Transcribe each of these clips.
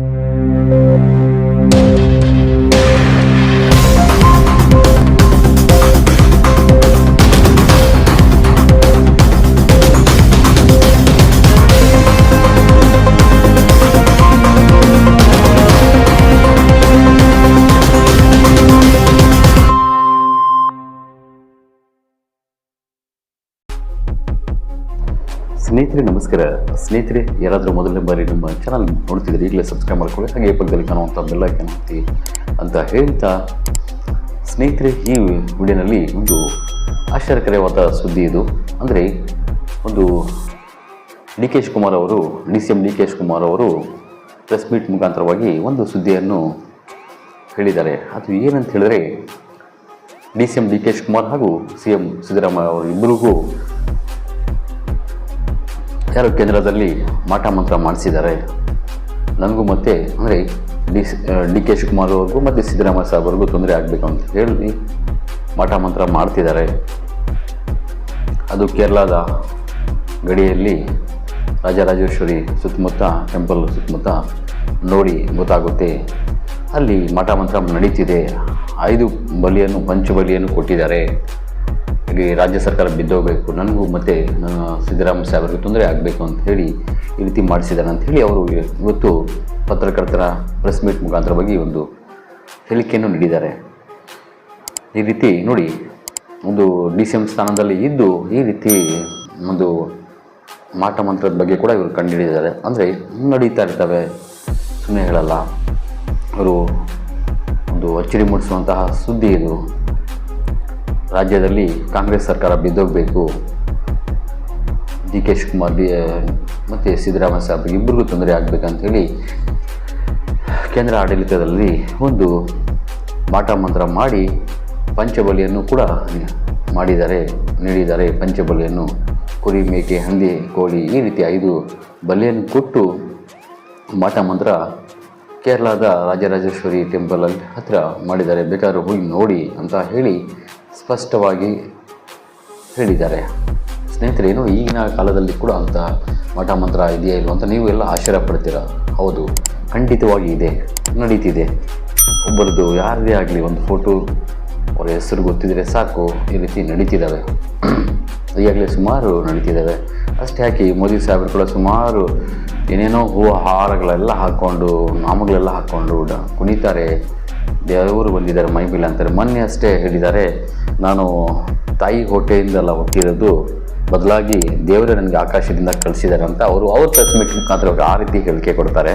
thank you ಸ್ನೇಹಿತರೆ, ನಮಸ್ಕಾರ. ಸ್ನೇಹಿತರೆ, ಯಾರಾದರೂ ಮೊದಲನೇ ಬಾರಿ ನಮ್ಮ ಚಾನಲ್ ನೋಡ್ತಿದ್ದೀರಿ, ಈಗಲೇ ಸಬ್ಸ್ಕ್ರೈಬ್ ಮಾಡ್ಕೊಳ್ಳಿ. ಹಾಗೆ ಪಕ್ಕದಲ್ಲಿ ಕಾಣುವಂಥ ಬೆಲ್ಲೈಕನ್ ಒತ್ತಿ ಅಂತ ಹೇಳ್ತಾ, ಸ್ನೇಹಿತರೆ, ಈ ವಿಡಿಯೋನಲ್ಲಿ ಒಂದು ಆಶ್ಚರ್ಯಕರವಾದ ಸುದ್ದಿ ಇದು. ಅಂದರೆ, ಒಂದು ಡಿ ಕೆ ಶಿವಕುಮಾರ್ ಅವರು D C M D K Shivakumar ಅವರು ಪ್ರೆಸ್ ಮೀಟ್ ಮುಖಾಂತರವಾಗಿ ಒಂದು ಸುದ್ದಿಯನ್ನು ಹೇಳಿದ್ದಾರೆ. ಅದು ಏನಂತ ಹೇಳಿದ್ರೆ D C M D K Shivakumar ಹಾಗೂ ಸಿ ಎಂ ಸಿದ್ದರಾಮಯ್ಯ ಅವರು ಇಬ್ಬರಿಗೂ ಯಾರು ಕೇಂದ್ರದಲ್ಲಿ ಮಾಟ ಮಂತ್ರ ಮಾಡಿಸಿದ್ದಾರೆ? ನನಗೂ ಮತ್ತೆ, ಅಂದರೆ ಡಿ ಡಿ ಕೆ ಶಿವಕುಮಾರ್ ಅವ್ರಿಗೂ ಮತ್ತು ಸಿದ್ದರಾಮಯ್ಯ ಸಾಹೇಬ್ ಅವ್ರಿಗೂ ತೊಂದರೆ ಆಗಬೇಕು ಅಂತ ಹೇಳಿ ಮಾಟ ಮಂತ್ರ ಮಾಡ್ತಿದ್ದಾರೆ. ಅದು ಕೇರಳದ ಗಡಿಯಲ್ಲಿ ರಾಜರಾಜೇಶ್ವರಿ ಸುತ್ತಮುತ್ತ, ಟೆಂಪಲ್ ಸುತ್ತಮುತ್ತ ನೋಡಿ ಗೊತ್ತಾಗುತ್ತೆ. ಅಲ್ಲಿ ಮಠ ಮಂತ್ರ ನಡೀತಿದೆ. ಐದು ಬಲಿಯನ್ನು, ಪಂಚಬಲಿಯನ್ನು ಕೊಟ್ಟಿದ್ದಾರೆ. ಹಾಗೆ ರಾಜ್ಯ ಸರ್ಕಾರ ಬಿದ್ದೋಗಬೇಕು ನನಗೂ ಮತ್ತು ಸಿದ್ದರಾಮಯ್ಯ ಸಾಹೇಬರಿಗೆ ತೊಂದರೆ ಆಗಬೇಕು ಅಂತ ಹೇಳಿ ಈ ರೀತಿ ಮಾಡಿಸಿದ್ದಾರೆ ಅಂತ ಹೇಳಿ ಅವರು ಇವತ್ತು ಪತ್ರಕರ್ತರ ಪ್ರೆಸ್ ಮೀಟ್ ಬಗ್ಗೆ ಒಂದು ಹೇಳಿಕೆಯನ್ನು ನೀಡಿದ್ದಾರೆ. ಈ ರೀತಿ ನೋಡಿ, ಒಂದು ಡಿ ಸಿ ಎಂ ಸ್ಥಾನದಲ್ಲಿ ಇದ್ದು ಈ ರೀತಿ ಒಂದು ಮಾಟ ಮಂತ್ರದ ಬಗ್ಗೆ ಕೂಡ ಇವರು ಕಂಡುಹಿಡಿದಿದ್ದಾರೆ. ಅಂದರೆ ನಡೀತಾ ಇರ್ತವೆ ಸುಮ್ಮನೆ ಹೇಳಲ್ಲ. ಅವರು ಒಂದು ಅಚ್ಚರಿ ಮೂಡಿಸುವಂತಹ ಸುದ್ದಿ ಇದು. ರಾಜ್ಯದಲ್ಲಿ ಕಾಂಗ್ರೆಸ್ ಸರ್ಕಾರ ಬಿದ್ದೋಗಬೇಕು. ಡಿ ಕೆ ಶಿವಕುಮಾರ್ ಬಿ ಮತ್ತು ಸಿದ್ದರಾಮಯ್ಯ ಸಾಹೇಬ್ ಇಬ್ಬರಿಗೂ ತೊಂದರೆ ಆಗಬೇಕಂಥೇಳಿ ಕೇಂದ್ರ ಆಡಳಿತದಲ್ಲಿ ಒಂದು ಮಾಟ ಮಂತ್ರ ಮಾಡಿ ಪಂಚಬಲಿಯನ್ನು ಕೂಡ ಮಾಡಿದ್ದಾರೆ, ನೀಡಿದ್ದಾರೆ. ಪಂಚಬಲಿಯನ್ನು ಕುರಿ, ಮೇಕೆ, ಹಂದಿ, ಕೋಳಿ ಈ ರೀತಿ ಐದು ಬಲಿಯನ್ನು ಕೊಟ್ಟು ಮಾಟ ಮಂತ್ರ ಕೇರಳದ ರಾಜರಾಜೇಶ್ವರಿ ಟೆಂಪಲಲ್ಲಿ ಹತ್ತಿರ ಮಾಡಿದ್ದಾರೆ. ಬೇಕಾದ್ರೆ ಹೋಗಿ ನೋಡಿ ಅಂತ ಹೇಳಿ ಸ್ಪಷ್ಟವಾಗಿ ಹೇಳಿದ್ದಾರೆ. ಸ್ನೇಹಿತರೇನು ಈಗಿನ ಕಾಲದಲ್ಲಿ ಕೂಡ ಅಂತ ಮಠ ಮಂತ್ರ ಇದೆಯಾ ಇಲ್ವ ಅಂತ ನೀವು ಎಲ್ಲ ಆಶ್ಚರ್ಯ ಪಡ್ತೀರ? ಹೌದು, ಖಂಡಿತವಾಗಿ ಇದೆ, ನಡೀತಿದೆ. ಒಬ್ಬರದ್ದು ಯಾರದೇ ಆಗಲಿ ಒಂದು ಫೋಟೋ ಅವರ ಹೆಸರು ಗೊತ್ತಿದ್ರೆ ಸಾಕು, ಈ ರೀತಿ ನಡೀತಿದ್ದಾವೆ ಈಗಾಗಲೇ ಸುಮಾರು ನಡೀತಿದ್ದಾವೆ. ಅಷ್ಟೇ ಈ ಮೋದಿ ಸಾಹೇಬರು ಕೂಡ ಸುಮಾರು ಏನೇನೋ ಹೂವು ಹಾರಗಳೆಲ್ಲ ಹಾಕ್ಕೊಂಡು, ನಾಮಗಳೆಲ್ಲ ಹಾಕ್ಕೊಂಡು ಕುಣಿತಾರೆ. ದೇವರು ಬಂದಿದ್ದಾರೆ ಮೈಬಿಲ್ ಅಂತಾರೆ. ಮೊನ್ನೆ ಅಷ್ಟೇ ಹೇಳಿದ್ದಾರೆ, ನಾನು ತಾಯಿ ಹೊಟ್ಟೆಯಿಂದಲ್ಲ ಹೋಗ್ತಿರೋದು ಬದಲಾಗಿ ದೇವರೇ ನನಗೆ ಆಕಾಶದಿಂದ ಕಳಿಸಿದ್ದಾರೆ ಅಂತ ಅವರು ಅವ್ರ ಪ್ರೆಸ್ ಮೀಟ್ ಮುಖಾಂತರ ಆ ರೀತಿ ಹೇಳಿಕೆ ಕೊಡ್ತಾರೆ.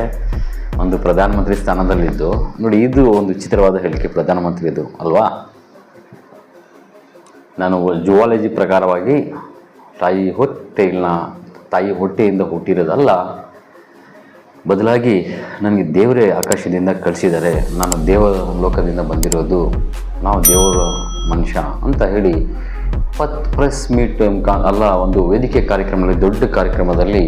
ಒಂದು ಪ್ರಧಾನಮಂತ್ರಿ ಸ್ಥಾನದಲ್ಲಿದ್ದು, ನೋಡಿ, ಇದು ಒಂದು ವಿಚಿತ್ರವಾದ ಹೇಳಿಕೆ ಪ್ರಧಾನಮಂತ್ರಿದು ಅಲ್ವಾ? ನಾನು ಜುವಾಲಜಿ ಪ್ರಕಾರವಾಗಿ ತಾಯಿ ಹೊಟ್ಟೆಯನ್ನ ತಾಯಿ ಹೊಟ್ಟೆಯಿಂದ ಹುಟ್ಟಿರೋದಲ್ಲ, ಬದಲಾಗಿ ನನಗೆ ದೇವರೇ ಆಕಾಶದಿಂದ ಕಳಿಸಿದ್ದಾರೆ. ನಾನು ದೇವ ಲೋಕದಿಂದ ಬಂದಿರೋದು, ನಾವು ದೇವರ ಮನುಷ್ಯ ಅಂತ ಹೇಳಿ ಪತ್ ಪ್ರೆಸ್ ಮೀಟ್ ಕಾ ಅಲ್ಲ, ಒಂದು ವೇದಿಕೆ ಕಾರ್ಯಕ್ರಮದಲ್ಲಿ, ದೊಡ್ಡ ಕಾರ್ಯಕ್ರಮದಲ್ಲಿ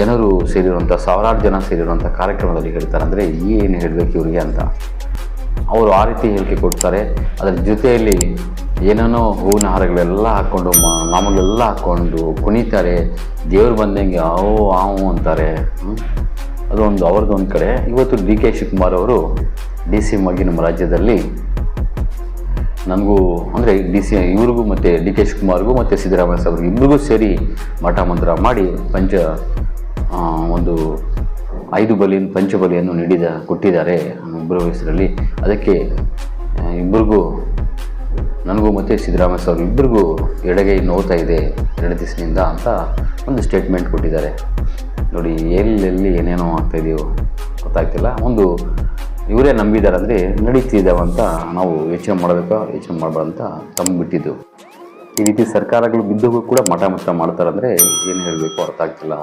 ಜನರು ಸೇರಿರುವಂಥ, ಸಾವಿರಾರು ಜನ ಸೇರಿರುವಂಥ ಕಾರ್ಯಕ್ರಮದಲ್ಲಿ ಹೇಳ್ತಾರೆ. ಅಂದರೆ ಏನು ಹೇಳಬೇಕು ಇವರಿಗೆ ಅಂತ. ಅವರು ಆ ರೀತಿ ಹೇಳಿಕೆ ಕೊಡ್ತಾರೆ. ಅದರ ಜೊತೆಯಲ್ಲಿ ಏನೇನೋ ಹೂವಿನ ಹಾರಗಳೆಲ್ಲ ಹಾಕ್ಕೊಂಡು ಮ ನಾಮಗಳೆಲ್ಲ ಹಾಕ್ಕೊಂಡು ಕುಣಿತಾರೆ. ದೇವ್ರು ಬಂದಂಗೆ ಅವು ಆವು ಅಂತಾರೆ. ಅದು ಅದೊಂದು ಅವ್ರದ್ದು ಒಂದು ಕಡೆ. ಇವತ್ತು ಡಿ ಕೆ ಶಿವಕುಮಾರ್ ಅವರು ಡಿ ಸಿ ಎಂ ಆಗಿ ನಮ್ಮ ರಾಜ್ಯದಲ್ಲಿ ನನಗೂ ಅಂದರೆ ಡಿ ಸಿ ಇವ್ರಿಗೂ ಮತ್ತು ಡಿ ಕೆ ಶಿವಕುಮಾರ್ಗೂ ಮತ್ತು ಸಿದ್ದರಾಮಯ್ಯ ಸಾಹೇಬ್ರಿಗೂ ಇಬ್ಬರಿಗೂ ಸೇರಿ ಮಠ ಮಂತ್ರ ಮಾಡಿ ಪಂಚ ಒಂದು ಐದು ಬಲಿಯನ್ನು ಪಂಚಬಲಿಯನ್ನು ನೀಡಿದ ಕೊಟ್ಟಿದ್ದಾರೆ ಇಬ್ಬರ ಹೆಸರಲ್ಲಿ. ಅದಕ್ಕೆ ಇಬ್ಬರಿಗೂ ನನಗೂ ಮತ್ತು ಸಿದ್ದರಾಮಯ್ಯ ಸರ್ ಇಬ್ಬರಿಗೂ ಎಡಗೈ ನೋವ್ತಾ ಇದೆ ಎರಡು ದಿವಸದಿಂದ ಅಂತ ಒಂದು ಸ್ಟೇಟ್ಮೆಂಟ್ ಕೊಟ್ಟಿದ್ದಾರೆ. ನೋಡಿ, ಎಲ್ಲೆಲ್ಲಿ ಏನೇನೋ ಆಗ್ತಾಯಿದೆಯೋ ಗೊತ್ತಾಗ್ತಿಲ್ಲ. ಒಂದು ಇವರೇ ನಂಬಿದ್ದಾರೆ ಅಂದರೆ ನಡೀತಿದ್ದಾವೆ ಅಂತ ನಾವು ಯೋಚನೆ ಮಾಡಬೇಕಾ, ಯೋಚನೆ ಮಾಡಬಾರ್ದು ಅಂತ ತಮ್ಮ ಬಿಟ್ಟಿದ್ದು ಈ ರೀತಿ ಸರ್ಕಾರಗಳು ಬಿದ್ದು ಕೂಡ ಮಠ ಮಠ ಮಾಡ್ತಾರೆ ಅಂದರೆ ಏನು ಹೇಳಬೇಕು ಅರ್ಥ ಆಗ್ತಿಲ್ಲ.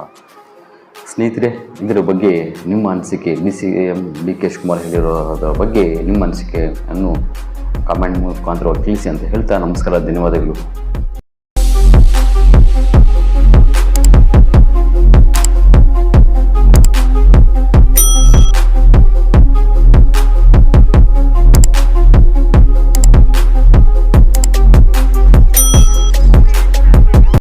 ಸ್ನೇಹಿತರೆ, ಇದರ ಬಗ್ಗೆ ನಿಮ್ಮ ಅನಿಸಿಕೆ, D C M D K Shivakumar ಹೇಳಿರೋದ್ರ ಬಗ್ಗೆ ನಿಮ್ಮ ಅನಿಸಿಕೆಯನ್ನು ಕಾಮೆಂಟ್ ಮುಖಾಂತರ ತಿಳಿಸಿ ಅಂತ ಹೇಳ್ತಾ ನಮಸ್ಕಾರ ಧನ್ಯವಾದಗಳು.